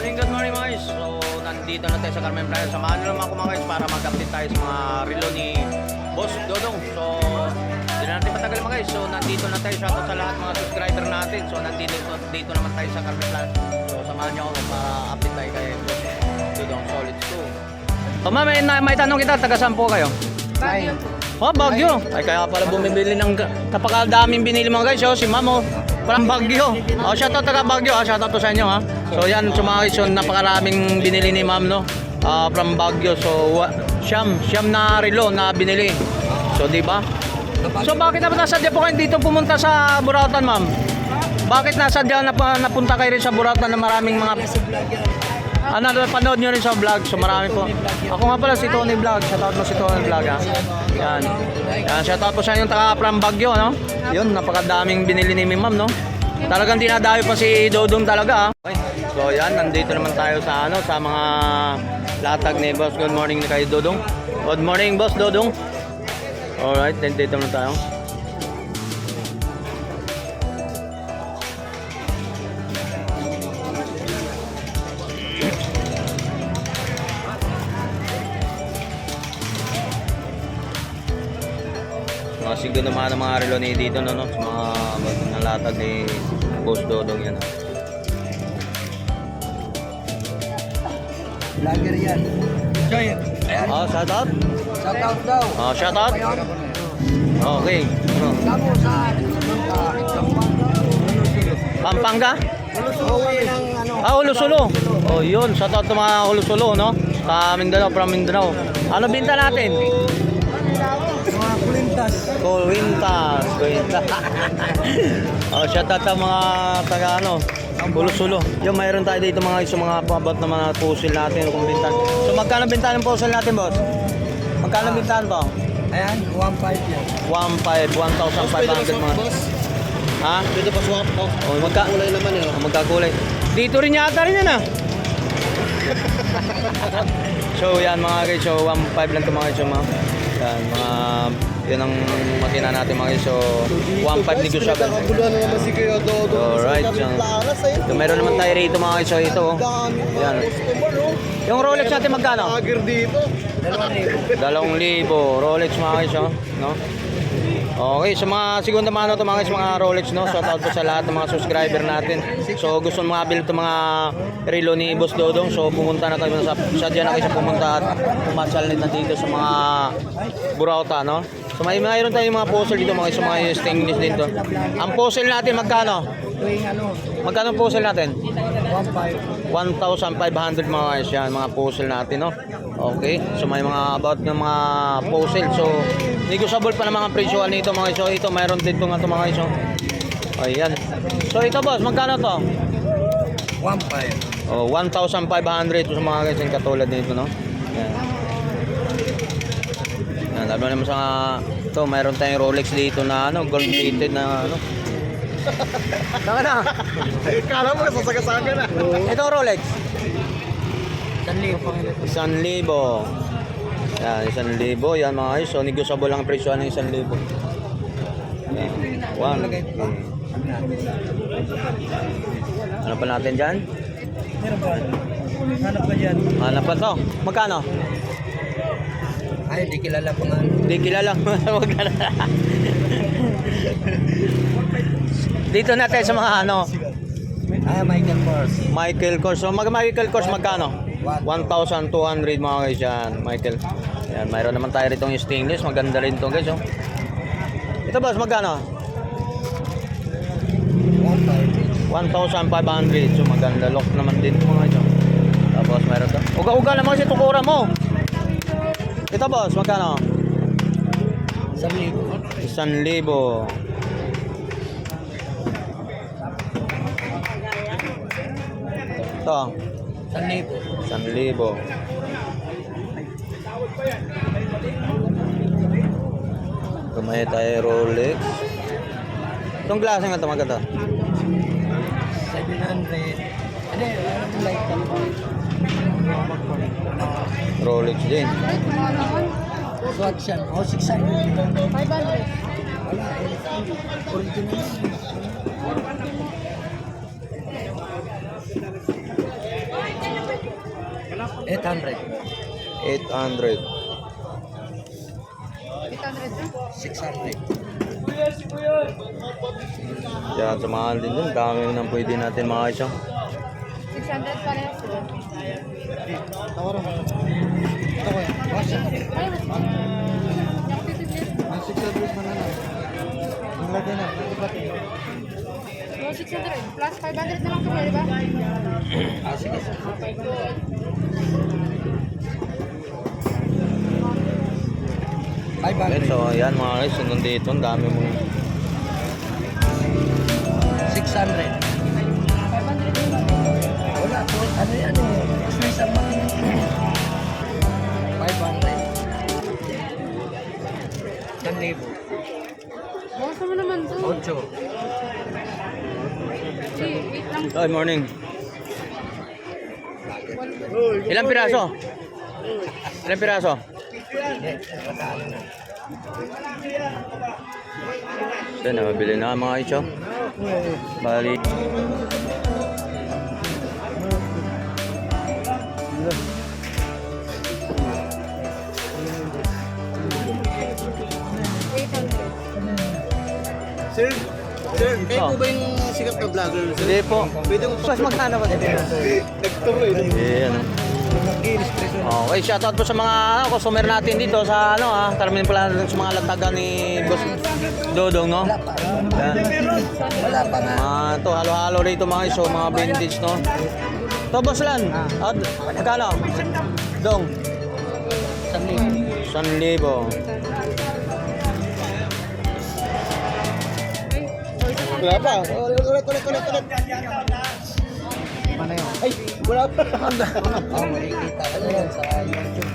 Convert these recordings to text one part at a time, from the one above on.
morning, good morning mga guys. So, nandito na tayo sa Carmen Playa. Samahan nyo naman ako mga guys para mag-update tayo sa mga relo ni Boss Dodong. So, hindi na natin matagal mga guys. So, nandito na tayo. Shoutout sa lahat mga subscriber natin. So, nandito dito naman tayo sa Carmen Playa. So, samahan nyo ako para update tayo kay Boss Dodong Solid 2. So, ma'am, may, may tanong kita. Taga saan po kayo? Bagyo. Oh, Bagyo. Ay, kaya pala bumibili ng napakadaming binili mga guys. Oh, si Ma'am, oh. Parang Bagyo. Oh, shoutout taga Bagyo, ha. Shoutout to sa inyo, ha. So, yan, guys, yun, napakaraming binili ni Ma'am, no. Ah, from Bagyo. So, wa- siyam, siyam na relo na binili. So, di ba? So, bakit naman nasadya po kayo dito pumunta sa Burautan, Ma'am? Bakit nasadya na napunta kayo rin sa Burautan na maraming mga ano, panood nyo rin sa vlog. So marami po. Ako nga pala si Tony Vlog. Shoutout mo si Tony Vlog ha. Yan. Yan. Shoutout po sa inyong taga from Baguio, no? Yun, napakadaming binili ni Ma'am, no? Talagang dinadayo pa si Dodong talaga, ha? Okay. So yan, nandito naman tayo sa ano, sa mga latag ni Boss. Good morning kay Dodong. Good morning, Boss Dodong. Alright, nandito naman tayo. Mga siguro naman ng mga relo ni dito no, no? Sa mga bagong nalatag ni Boss Dodong yan. Vlogger yan. Ayan. Oh, shout out. Shout out daw. Oh, shout out. Okay. Ano? Kamo sa Pampanga? Ng ano. Ah, Hulusulo. Oh, yun. Shout out to mga Hulusulo, no? Sa Mindanao, from Mindanao. Ano binta natin? Mga kulintas. Kuwintas. Kuwintas. oh, shout out sa mga taga ano, Hulusulo. Yung mayroon tayo dito mga isa mga pabot na mga puzzle natin kung bintan. So magkano bintan ng puzzle natin, boss? Magkano bintan to? Ayan, 1.5 yan. 1.5, 1,500 mga. Ha? Dito pa swap ko. Oh, magka Kulay naman eh. Ah, magkakulay. Dito rin yata rin yan ah. so yan mga guys, so 1.5 lang ito mga guys, mga, yan, mga, yun ang makina natin mga guys, so 1.5 negosyable. Nakabuluhan na naman si Kuya Dodo. Alright, so, meron naman tayo rito mga guys, so ito oh. Yan. Yung Rolex natin magkano? Lager dito. Dalawang libo. Rolex mga guys, oh, no? Okay, sa mga segunda mano to mga mga Rolex, no? Shout out po sa lahat ng mga subscriber natin. So, gusto mga bilhin to mga relo ni Boss Dodong. So, pumunta na kayo sa sadya na kayo sa pumunta at pumasyal na dito sa mga Burauta, no? So, may mayroon tayong mga puzzle dito mga sa mga stainless dito. Ang puzzle natin magkano? Tuwing ano, Magkano puzzle natin? 1.5. 1,500 mga guys yan, mga puzzle natin, no? Okay, so may mga about ng mga puzzle. So, negotiable pa ng mga presyohan nito mga. So, ito, mayroon dito nga ito mga guys. oh. Ayan. So, ito boss, magkano to? 1.5. Oh, 1,500 so, sa mga guys yung katulad nito, no? Ayan. Ayan, lalo naman sa ito, mayroon tayong Rolex dito na ano, gold plated na ano. Tama na. Kala mo sasagasaga na. Ito Rolex. Sanli pa Isang libo. Yan, isang libo. Yan mga guys. So, negotiable lang ang presyo ng isang libo. Yan. One. Ano pa natin dyan? Meron ba? Hanap ka dyan. Hanap pa to. Magkano? Ay, di kilala pa nga. Hindi kilala. Magkano? Dito natin sa mga ano, Ah, Michael Kors. Michael Kors. So, mag Michael Kors magkano? 1,200 mga guys yan, Michael. Yan, mayroon naman tayo rito yung stainless. Maganda rin to guys. Oh. Ito boss, magkano? 1.5. 1,500. So maganda lock naman din ito mga ito. Tapos meron to. Uga-uga naman kasi tukura mo. Ito boss, magkano? Sanli. 1,000. Ito, Sanli po. 1,000. Kumaya tayo Rolex. Itong klase nga ito maganda. 700. Hindi, ano like that. Rolex din. Swatch yan. 600. 500. Wala eh. Original. 800. 800. 600. Yan, sa mahal din dun. Dami nang pwede natin mga. Oh. 600 parehas sila. Tawaran mo. Ito ko yan. Wash. Ay, mas Yung titigil. Ang 600 man na lang. Ang lagay na. Yung 600 plus 500 na lang di ba? Ah, sige. Ay, Okay, so ayan mga guys, nandito, ang dami mong 600. Ano yan eh. May isang makina. 500. Isang libo. Bawasan mo naman to. 8. G, wait lang. Good morning. Ilang piraso? Ilang piraso? Ito, nabili na mga oh. Bali. Sir, sir, kayo po ba yung sikat na vlogger? Sir? Hindi po. Pwede ko Mas magkano ba dito? nagturo eh. Ayan. Okay, shoutout po sa mga ano, customer natin dito sa ano ah, karamihan pala sa mga latagan ni Boss Dodong, no? Wala pa. Wala pa nga. Ah, to halo-halo rito mga iso, mga vintage, no? To, Boss Lan. Ah, magkano? Dong. Isang libo. 1,000. Wala pa. Ulit, ulit, ulit, ulit. Ano yun? Ay, wala pa. Oh, makikita ko yan sa YouTube.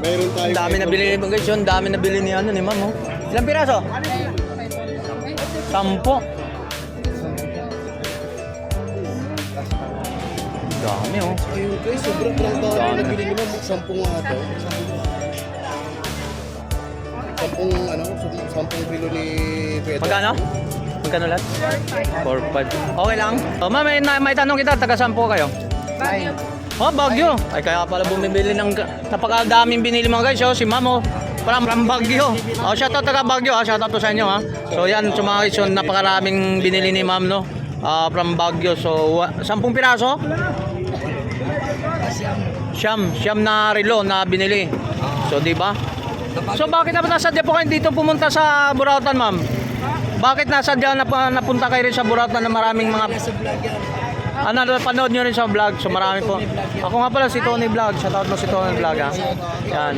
Mayroon tayo. Ang dami nabili guys yun, dami nabili ni ano ni Ma'am, oh. Ilang piraso? Sampo. Dami, oh. Ayun guys, sobrang lang Dami. na nabili naman. Sampung nga to. Sampung, ano, sampung kilo ni Pedro. Magkano? Magkano lahat? 4-5. Okay lang. Oh, ma'am, may, may tanong kita, taga saan po kayo? Bagyo. Oh, Baguio. Ay, kaya pala bumibili ng napakadaming binili mga guys. Oh, si Ma'am, oh. From, from Baguio. Oh, shout out taga Baguio, ha. Shout out to sa inyo, ha. So, yan, sa mga guys, yun, napakaraming binili ni Ma'am, no. Ah, from Baguio. So, wa- 10 piraso? Siyam, siyam na relo na binili. So, di ba? So, bakit naman nasadya po kayo dito pumunta sa Burautan, Ma'am? Bakit nasadya na napunta kayo rin sa Burautan na maraming mga ano, napanood nyo rin sa vlog. So marami po. Ako nga pala si Tony Vlog. Shoutout mo si Tony Vlog ha. Yan.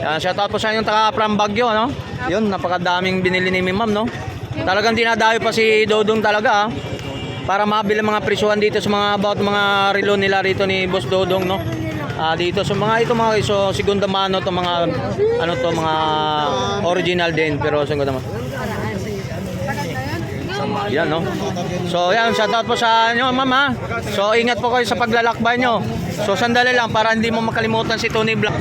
Yan. Shoutout po sa inyong taga from Baguio. No? Yun, napakadaming binili ni Ma'am. No? Talagang dinadayo pa si Dodong talaga ha. Para mabili mga presyuhan dito sa mga about mga relo nila rito ni Boss Dodong. No? Ah, dito sa mga ito mga so segunda mano to mga ano to mga original din pero segunda mano. Yan no. So yan, shoutout po sa inyo ma'am ha. So ingat po kayo sa paglalakbay nyo. So sandali lang para hindi mo makalimutan si Tony mo.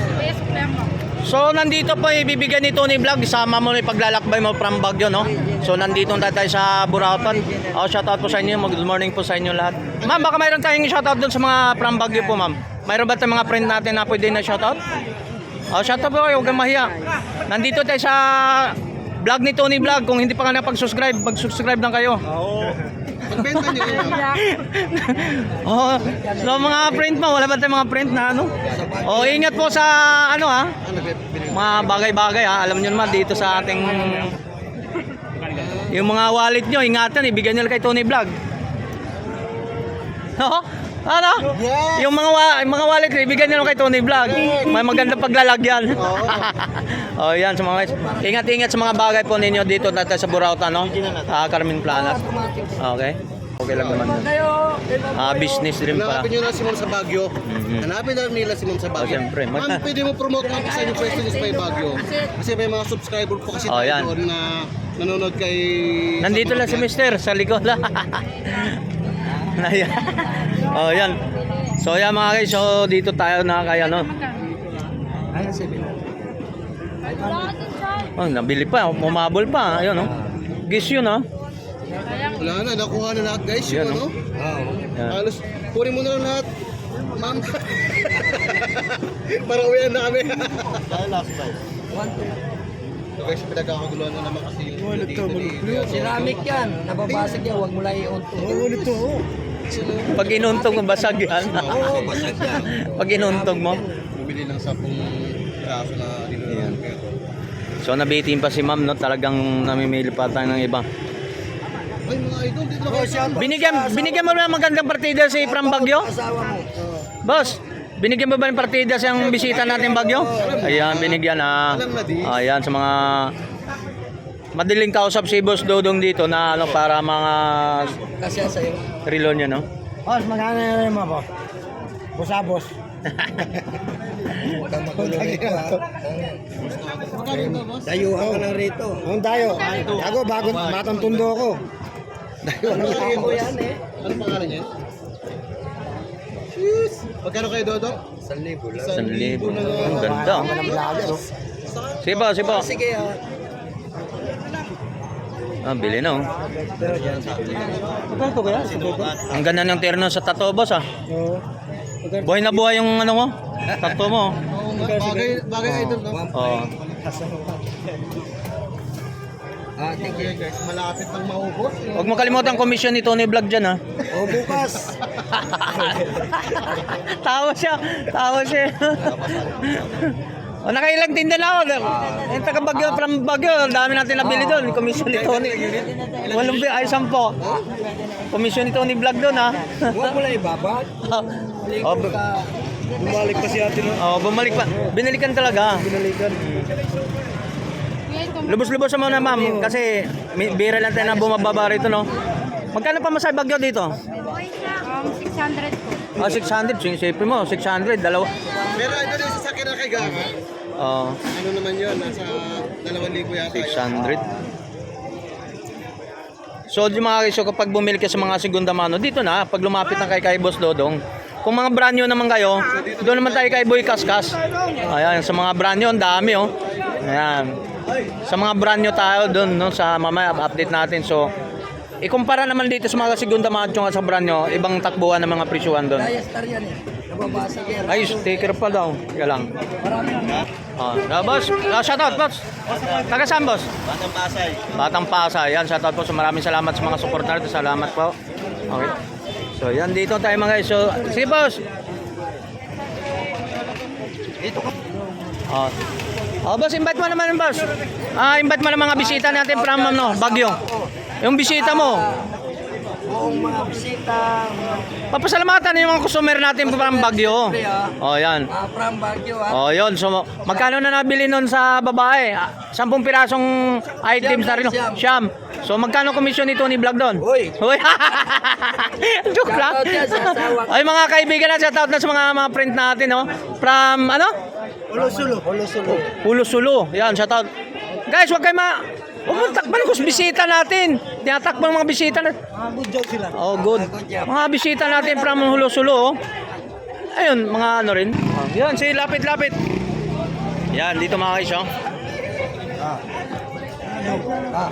So nandito po ibibigyan ni Tony Vlog, isama mo yung paglalakbay mo from Baguio no. So nandito na tayo sa Burautan. Oh, shoutout po sa inyo, good morning po sa inyo lahat. Ma'am, baka mayroon tayong shoutout doon sa mga from Baguio po ma'am. Mayroon ba tayong mga friend natin na pwede na shoutout? Oh, shoutout po kayo, huwag kang mahiya. Nandito tayo sa vlog ni Tony Vlog. Kung hindi pa ka napag-subscribe, mag-subscribe lang kayo. Oo. Pagbenta niyo yun. Oh, so mga print mo, wala ba tayong mga print na ano? Oh, ingat po sa ano ha, binili? mga bagay-bagay ha. Alam niyo naman dito sa ating yung mga wallet nyo, ingatan, ibigyan nyo lang kay Tony Vlog. No? Ano? Yes! Yung mga wa- yung mga wallet, ibigyan nyo lang kay Tony Vlog. May magandang paglalagyan. oh, yan sa mga guys. Ingat-ingat sa mga bagay po ninyo dito natin sa Burauta, no? Ah, Carmen Planas. Okay. Okay lang naman yun. Ah, business din pala. Hanapin nyo na si Ma'am sa Baguio. Mhm. Hanapin na nila si Ma'am sa Baguio. Oh, siyempre. Ma'am, pwede mo promote ang sa inyong pwesto niyo sa Baguio. Kasi may mga subscriber po kasi Oh, tayo yan. doon na nanonood kay... Nandito lang si. Mister sa likod lang. Ayan. Oh, yan. So, yan mga guys. So, dito tayo na kay ano. Ayan, 7. Oh, nabili pa. Umabol pa. Ayun, oh. Gis yun, oh. Sayang. Wala na, nakuha na lahat guys. Yan, Yung ano? Oo. Yan. Halos, kunin mo na lang lahat. Ma'am. Para uwian na kami. Dahil last price. so guys, pinagkakaguluhan na naman kasi to, Toto. Ceramic yan. Nababasag yan. Huwag mo lang iunto. Oo, ulit to. Pag inuntog mo, basag yan. Oo, basag yan. Pag inuntog mo. Bumili ng 10 piraso na Toto. So nabitin pa si ma'am, no? Talagang namimili pa tayo ng iba. Ay mga idol, dito na kayo. Binigyan, binigyan mo na ng magandang partida si From Bagyo? Asawa mo. Boss, binigyan mo ba ng partida sa yung bisita natin Bagyo? Ayan, binigyan ah. Ayan, sa mga madaling kausap si Boss Dodong dito na ano para mga Kasi sa'yo. relo niya, no? Boss, magkano na rin mo, boss? Busabos. Huwag kang magulo rito ha. Dayuhan ka lang rito. Ang dayo. Ako, bago, batang tundo ako. Dayo, ano Ako yan eh. Ano pangalan niya? Jeez! Magkano kayo, Dodong? Isang libo lang. San libo. Ang ganda. oh. Ang oh. Sige po, sige po. Sige ha. Ah, bili na, oh. Magkano kaya? Ang ganda ng terno sa tato, boss, ah. Oo. Buhay na buhay yung ano mo, tato mo. Oo bagay, bagay idol, no? Oh. Ah, thank you. Guys, malapit nang maubos. Huwag mo kalimutan commission ni Tony Vlog dyan, ha. O bukas. tawa siya, tawa siya. o, nakailang tinda na ako. Yung taga Bagyo, from Bagyo, dami natin nabili doon. Commission ni Tony. Walang bi, ay sampo. Commission ni Tony Vlog doon, ha. Huwag mo lang ibabad. oh, bu- Bumalik pa si ate no? oh, bumalik pa. Binalikan talaga. Binalikan. Ito. Lubos-lubos sa muna, ma'am. Kasi bira lang tayo na bumababa rito, no? Magkano pa masay Bagyo dito? Um, 600 po. Ah, 600. Sinisipin mo, 600. Dalawa. Pero idol yung sasakyan na kay Gaga. Oh, Ano naman yun? Nasa 2,000 yata yun. 600. So, yung mga kaisyo, kapag bumili ka sa mga segunda mano, dito na, pag lumapit na kay kay Boss Dodong, kung mga brand new naman kayo, doon naman tayo kay Boy Kaskas. Ayan, sa mga brand new, ang dami oh. Ayan. Sa mga brand new tayo doon, no, sa mamaya, update natin. So, ikumpara naman dito sa mga segunda mano at sa brand new, ibang takbuhan ng mga presyuhan doon. Daya star yan eh. Nababasag yan. Ay, sticker pa daw. Kaya lang. Marami na. Ah, uh, boss, uh, shoutout, boss. Taga saan, boss? Batang Pasay. Batang Pasay. Yan, shoutout po. So, maraming salamat sa mga support natin. Salamat po. Okay. So, yan dito tayo mga guys. So, sige, boss. Dito ka. Oh. Oh, boss, invite mo naman, boss. Ah, invite mo naman mga bisita natin from ano, Bagyo. Yung bisita mo. Buong mga bisita. mga Papasalamatan yung mga customer natin from Bagyo. Oh, yan. Mga from Baguio ha. Oh, yun. So, magkano na nabili nun sa babae? Ah, Sampung pirasong items na rin. no? Siyam. So, magkano komisyon ni Tony Vlog doon? Uy. Uy. Joke lang. Shoutout yan sa asawa ko. Ay, mga kaibigan na, shout out na sa mga mga friend natin, no? From, ano? Ulo-sulo. Ulo-sulo. Pulo Sulu. Yan, shout out. Guys, wag kayo ma... Huwag takpan kung bisita natin. Tinatakpan mga bisita natin. Mga good joke sila. Oh, good. Mga bisita natin from Hulo Sulo. Oh. Ayun, mga ano rin. Oh, yan, si Lapit Lapit. Yan, dito mga guys, oh. Ah.